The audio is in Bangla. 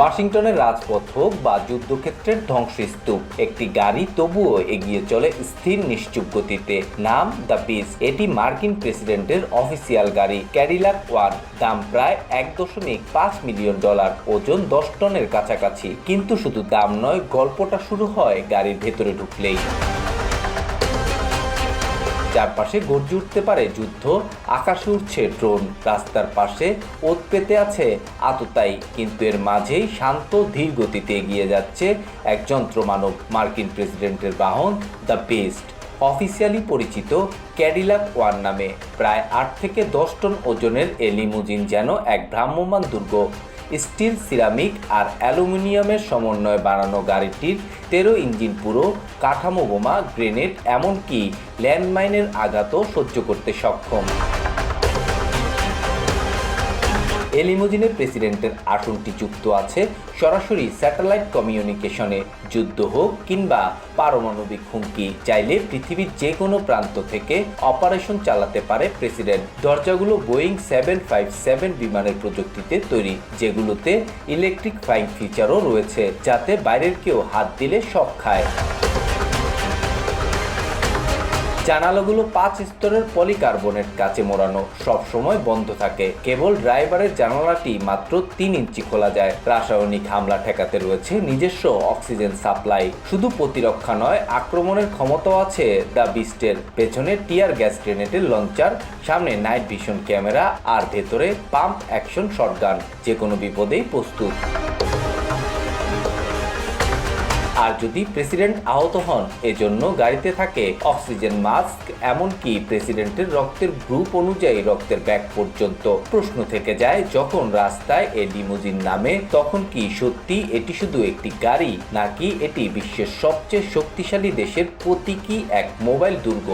ওয়াশিংটনের রাজপথ হোক বা যুদ্ধক্ষেত্রের ধ্বংসস্তূপ, একটি গাড়ি তবুও এগিয়ে চলে স্থির নিশ্চুপ গতিতে। নাম, দ্য পিস এটি মার্কিন প্রেসিডেন্টের অফিসিয়াল গাড়ি, ক্যাডিলাক ওয়ান। দাম প্রায় এক দশমিক পাঁচ মিলিয়ন ডলার, ওজন দশ টনের কাছাকাছি। কিন্তু শুধু দাম নয়, গল্পটা শুরু হয় গাড়ির ভেতরে ঢুকলেই। চারপাশে গর্জে উঠতে পারে যুদ্ধ, আকাশে উঠছে ড্রোন। রাস্তার পাশে ওত পেতে আছে আততায়ী, কিন্তু এর মাঝেই শান্ত ধীর গতিতে এগিয়ে যাচ্ছে এক যন্ত্রমানব, মার্কিন প্রেসিডেন্টের বাহন দ্য বেস্ট। অফিসিয়ালি পরিচিত ক্যাডিলাক ওয়ান নামে। প্রায় আট থেকে দশ টন ওজনের এ লিমুজিন যেন এক ভ্রাম্যমান দুর্গ। স্টিল, সিরামিক আর অ্যালুমিনিয়ামের সমন্বয়ে বানানো গাড়িটির তেরো ইঞ্জিন পুরো কাঠামো বোমা, গ্রেনেড, এমনকি ল্যান্ডমাইনের আঘাতও সহ্য করতে সক্ষম। এই লিমুজিনের প্রেসিডেন্টের আসনটি যুক্ত আছে। সরাসরি স্যাটেলাইট কমিউনিকেশনে যুদ্ধ হোক কিংবা পারমাণবিক হুমকি চাইলে পৃথিবীর যে কোনো প্রান্ত থেকে অপারেশন চালাতে পারে প্রেসিডেন্ট। দরজাগুলো বোয়িং সেভেন ফাইভ সেভেন বিমানের প্রযুক্তিতে তৈরি, যেগুলোতে ইলেকট্রিক ফ্লাইং ফিচারও রয়েছে, যাতে বাইরের কেউ হাত দিলে শক খায়। জানালাগুলো পাঁচ স্তরের পলিকার্বনেট কাচে মোড়ানো সব সময় বন্ধ থাকে। কেবল ড্রাইভারের জানালাটি মাত্র তিন ইঞ্চি খোলা যায়। রাসায়নিক হামলা ঠেকাতে রয়েছে নিজস্ব অক্সিজেন সাপ্লাই। শুধু প্রতিরক্ষা নয়, আক্রমণের ক্ষমতাও আছে দ্য বিস্টের। পেছনে টিয়ার গ্যাস গ্রেনেডের লঞ্চার, সামনে নাইট ভিশন ক্যামেরা, আর ভেতরে পাম্প অ্যাকশন শটগান। যে কোনো বিপদেই প্রস্তুত। আর যদি প্রেসিডেন্ট আহত হন, এজন্য গাড়িতে থাকে অক্সিজেন মাস্ক, এমনকি প্রেসিডেন্টের রক্তের গ্রুপ অনুযায়ী রক্তের ব্যাগ পর্যন্ত। প্রশ্ন থেকে যায়, যখন রাস্তায় এ লিমুজিন নামে, তখন কি সত্যি এটি শুধু একটি গাড়ি, নাকি এটি বিশ্বের সবচেয়ে শক্তিশালী দেশের প্রতীকী এক মোবাইল দুর্গ?